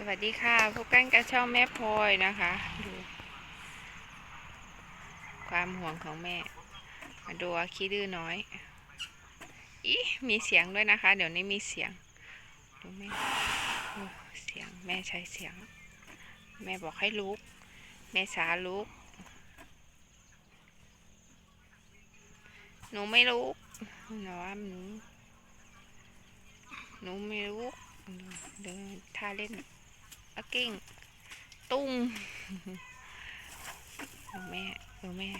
สวัสดีค่ะพบกันกับช่องแม่พลอยนะคะ ดู ความห่วงของแม่ มาดูอาคีดื้อน้อยอีมีเสียงด้วยนะคะ เดี๋ยวนี้มีเสียง ดูแม่เสียงแม่ใช้เสียง แม่บอกให้ลุก แม่สาลุก หนูไม่ลุกหนูว่าหนูหนูไม่ลุกเดินท่าเล่น อากิ้งตุ้งดูแม่ดูแม่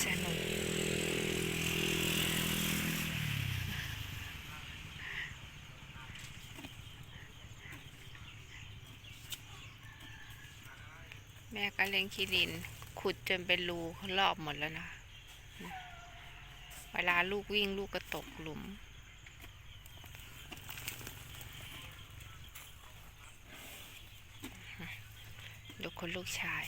สนุก แม่ก็เลี้ยงคีรินขุดจนเป็นรูรอบหมดแล้วนะ เวลาลูกวิ่งลูกก็ตกหลุม ดูคนลูกชาย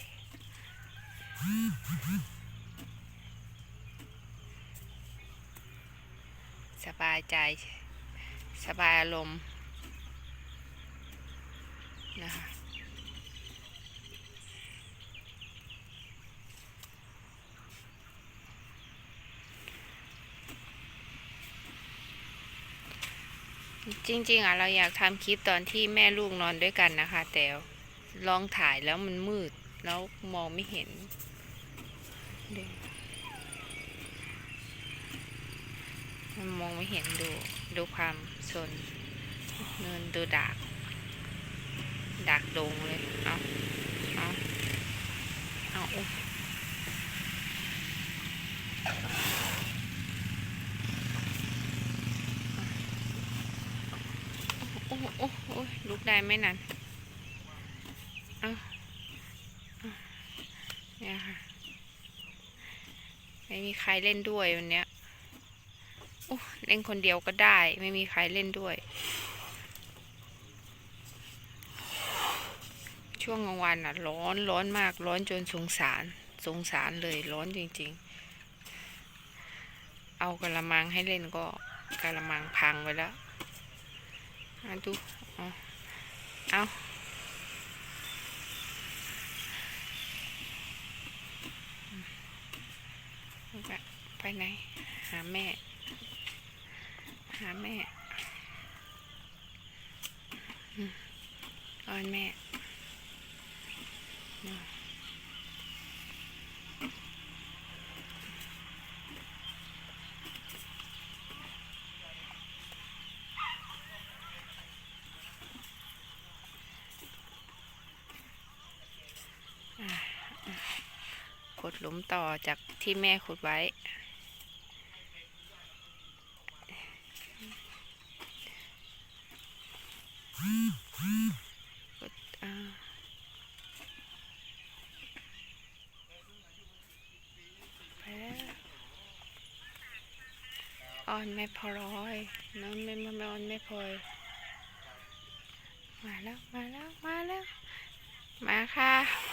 สบายใจ สบายอารมณ์นะคะ จริง ๆอะเราอยากทำคลิปตอนที่แม่ลูกนอนด้วยกันนะคะ แต่ลองถ่ายแล้วมันมืด แล้วมองไม่เห็นเดี๋ยวมันมองไม่เห็นดู ดูความสนเนินดูดากดากดงเลย เอาเอาเอาอุ๊ยโอ้โหโอ้โหโอ้ย ลุกได้ไหมนั่นเอาเอเนี่ยค่ะ ไม่มีใครเล่นด้วยวันเนี้ยโอ้เล่นคนเดียวก็ได้ ไม่มีใครเล่นด้วย ช่วงกลางวันอะ ร้อนร้อนมากร้อนจนสงสาร สงสารเลยร้อนจริง ๆ เอากระมังให้เล่นก็กระมังพังไปแล้วเอาดูเอ เอาไปไหน หาแม่ หาแม่อืมอ้อนแม่อืมอะอะ ขุดหลุมต่อจากที่แม่ขุดไว้อ้อนแม่พลอยน้องแม่ไมาออนแม่พอยมาแล้ว มาแล้ว มาแล้ว มาค่ะ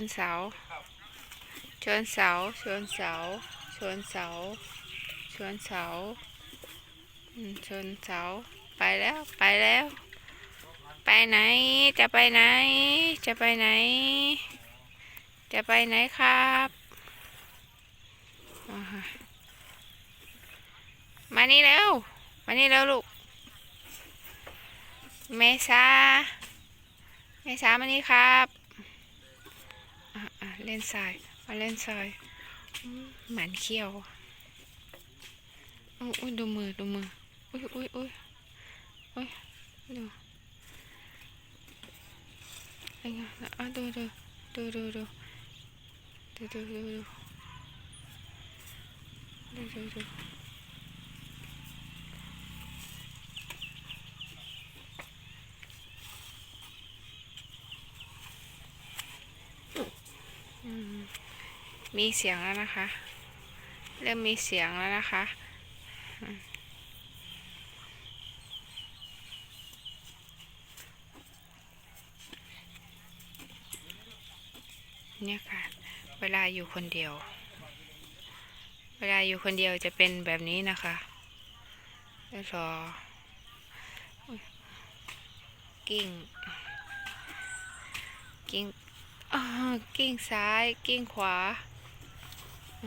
นเสา ชนเสา ชนเสา ชนเสา ชนเสา ชนเสา ไปแล้ว ไปแล้ว ไปไหน จะไปไหน จะไปไหน จะไปไหนครับมานี่เร็วมานี่เร็วลูก เมษา เมษามานี่ครับ อะอะเล่นทรายมาเล่นทรายอืมหมันเขี้ยวอุ้ยอุ้ยดูมือดูมืออุ้ยอุ้ยอุ้ยอุ้ยดูไอ้เงี้ยอะดูดูดูดูดูดูดูดูดูดูดู มีเสียงแล้วนะคะ เริ่มมีเสียงแล้วนะคะ เนี่ยค่ะ เวลาอยู่คนเดียว เวลาอยู่คนเดียวจะเป็นแบบนี้นะคะแล้วรอกิ้ง กิ้งอ้ากิ้งซ้าย กิ้งขวา เ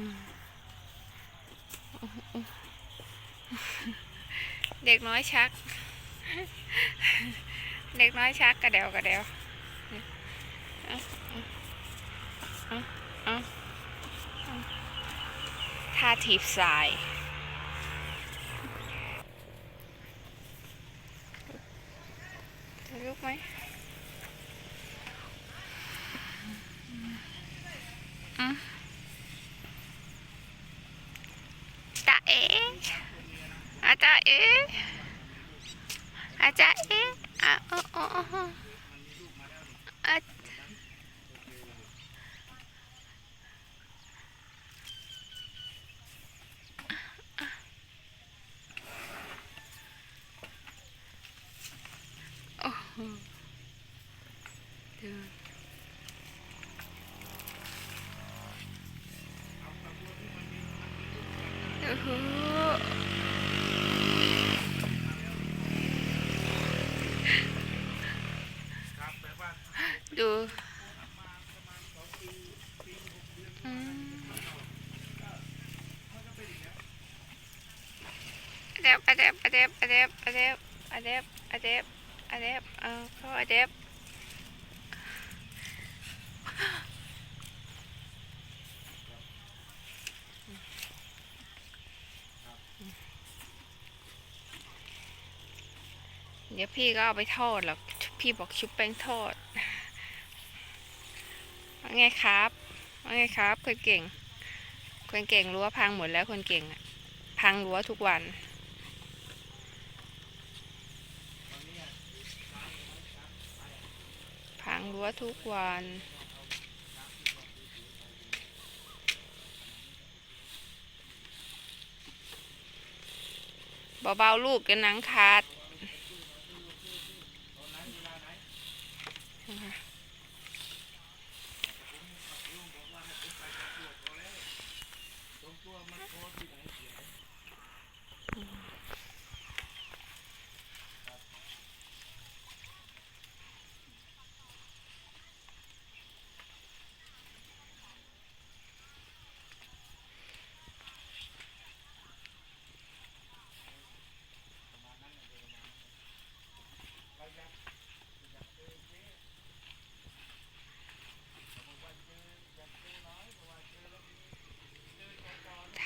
ด็กน้อยชัก เด็กน้อยชักกระเดวกระเดวเอาท่าทีบสาย aja e. Eh. aja e. Eh. A oh o Oh. Yeah. เดบอเดบอเดบอเดบอเดบอเดบอเดบอเดบเออเขาอเดบเดี๋ยวพี่ก็เอาไปทอดหรอกพี่บอกชุบแป้งทอดว่าไงครับว่าไงครับคนเก่ง คนเก่งรั้วพังหมดแล้วคนเก่งอะพังรั้วทุกวัน พั งรั้วทุกวันเบาๆลูกกันนังคาดนะคะ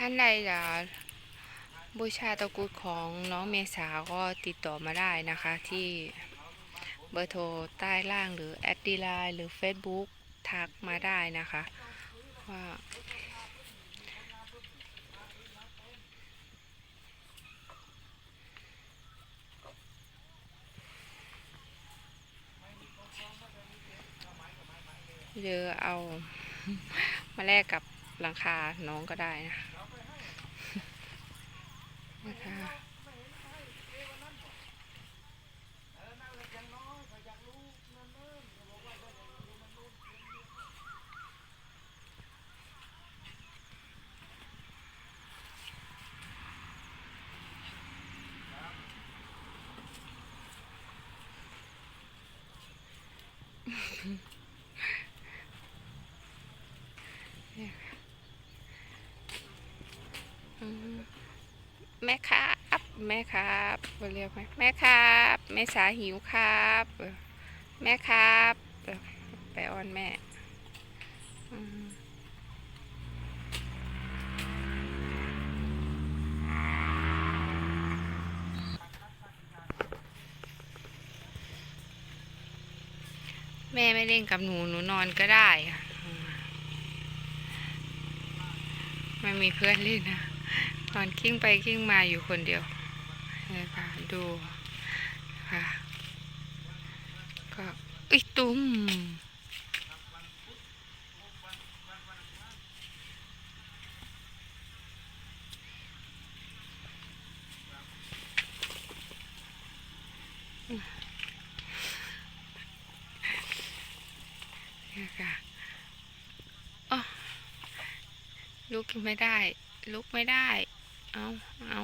ท่านใดจะบูชาตะกุดของน้องเมษาก็ติดต่อมาได้นะคะที่เบอร์โทรใต้ล่างหรือแอดดีไลน์หรือ Facebook ทักมาได้นะคะว่าหรือเอามาแลกกับหลังคาน้องก็ได้นะ อืม แม่ครับ แม่ครับเรียกไหมแม่ครับ แม่สาหิวครับ แม่ครับ ไปอ้อนแม่อืม แม่ไม่เล่นกับหนูหนูนอนก็ได้ไม่มีเพื่อนเล่นนะนอนกิ้งไปกิ้งมาอยู่คนเดียวนี่ค่ะดูค่ะก็อุ้ตุ้มนี่ค่ะอ๋อ ลุกไม่ได้ ลุกไม่ได้ เอาเอา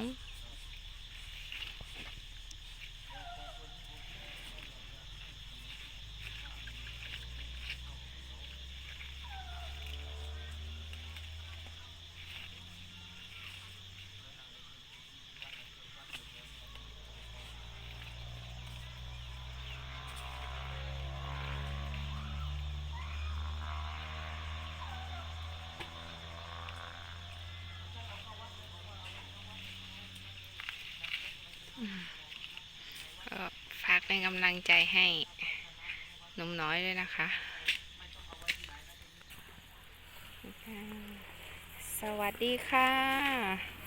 ก็ฝากเป็นกำ ลังใจให้หนุ่มน้อยด้วยนะคะ สวัสดีค่ะ